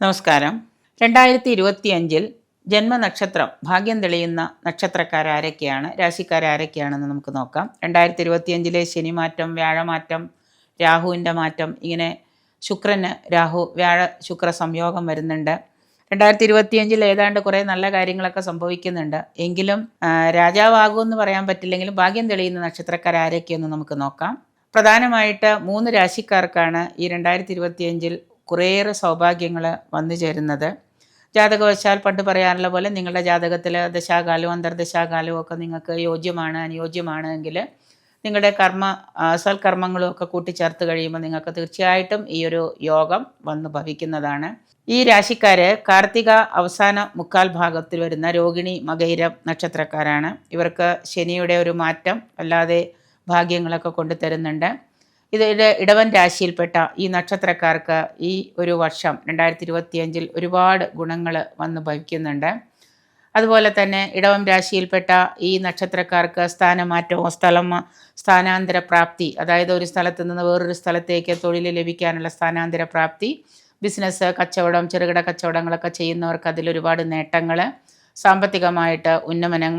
നമസ്കാരം. രണ്ടായിരത്തി ഇരുപത്തി അഞ്ചിൽ ജന്മനക്ഷത്രം ഭാഗ്യം തെളിയുന്ന നക്ഷത്രക്കാരാരൊക്കെയാണ് രാശിക്കാരാരൊക്കെയാണെന്ന് നമുക്ക് നോക്കാം. രണ്ടായിരത്തി ഇരുപത്തി അഞ്ചിലെ ശനിമാറ്റം വ്യാഴമാറ്റം രാഹുവിന്റെ മാറ്റം ഇങ്ങനെ ശുക്രന് രാഹു വ്യാഴ ശുക്ര സംയോഗം വരുന്നുണ്ട്. രണ്ടായിരത്തി ഇരുപത്തിയഞ്ചിൽ ഏതാണ്ട് കുറേ നല്ല കാര്യങ്ങളൊക്കെ സംഭവിക്കുന്നുണ്ട്. എങ്കിലും രാജാവാകുമെന്ന് പറയാൻ പറ്റില്ലെങ്കിലും ഭാഗ്യം തെളിയുന്ന നക്ഷത്രക്കാരാരൊക്കെയെന്ന് നമുക്ക് നോക്കാം. പ്രധാനമായിട്ട് മൂന്ന് രാശിക്കാർക്കാണ് ഈ രണ്ടായിരത്തി ഇരുപത്തിയഞ്ചിൽ കുറേയേറെ സൗഭാഗ്യങ്ങൾ വന്നു ചേരുന്നത്. ജാതകവശാൽ പണ്ട് പറയാറുള്ള പോലെ നിങ്ങളുടെ ജാതകത്തിൽ ദശാകാലവും അന്തർദശാകാലവും ഒക്കെ നിങ്ങൾക്ക് യോജ്യമാണ് അനുയോജ്യമാണ് എങ്കിൽ നിങ്ങളുടെ കർമ്മ സൽക്കർമ്മങ്ങളും ഒക്കെ കൂട്ടിച്ചേർത്ത് കഴിയുമ്പോൾ നിങ്ങൾക്ക് തീർച്ചയായിട്ടും ഈ ഒരു യോഗം വന്നു ഭവിക്കുന്നതാണ്. ഈ രാശിക്കാര് കാർത്തിക അവസാന മുക്കാൽ ഭാഗത്തിൽ വരുന്ന രോഹിണി മകൈരം നക്ഷത്രക്കാരാണ്. ഇവർക്ക് ശനിയുടെ ഒരു മാറ്റം അല്ലാതെ ഭാഗ്യങ്ങളൊക്കെ കൊണ്ടുതരുന്നുണ്ട്. ഇതിന്റെ ഇടവൻ രാശിയിൽപ്പെട്ട ഈ നക്ഷത്രക്കാർക്ക് ഈ ഒരു വർഷം രണ്ടായിരത്തി ഇരുപത്തിയഞ്ചിൽ ഒരുപാട് ഗുണങ്ങൾ വന്ന് ഭവിക്കുന്നുണ്ട്. അതുപോലെ തന്നെ ഇടവം രാശിയിൽപ്പെട്ട ഈ നക്ഷത്രക്കാർക്ക് സ്ഥാനമാറ്റമോ സ്ഥലം സ്ഥാനാന്തര പ്രാപ്തി അതായത് ഒരു സ്ഥലത്ത് നിന്ന് വേറൊരു സ്ഥലത്തേക്ക് തൊഴിൽ ലഭിക്കാനുള്ള സ്ഥാനാന്തര പ്രാപ്തി ബിസിനസ് കച്ചവടം ചെറുകിട കച്ചവടങ്ങളൊക്കെ ചെയ്യുന്നവർക്ക് അതിലൊരുപാട് നേട്ടങ്ങൾ സാമ്പത്തികമായിട്ട് ഉന്നമനം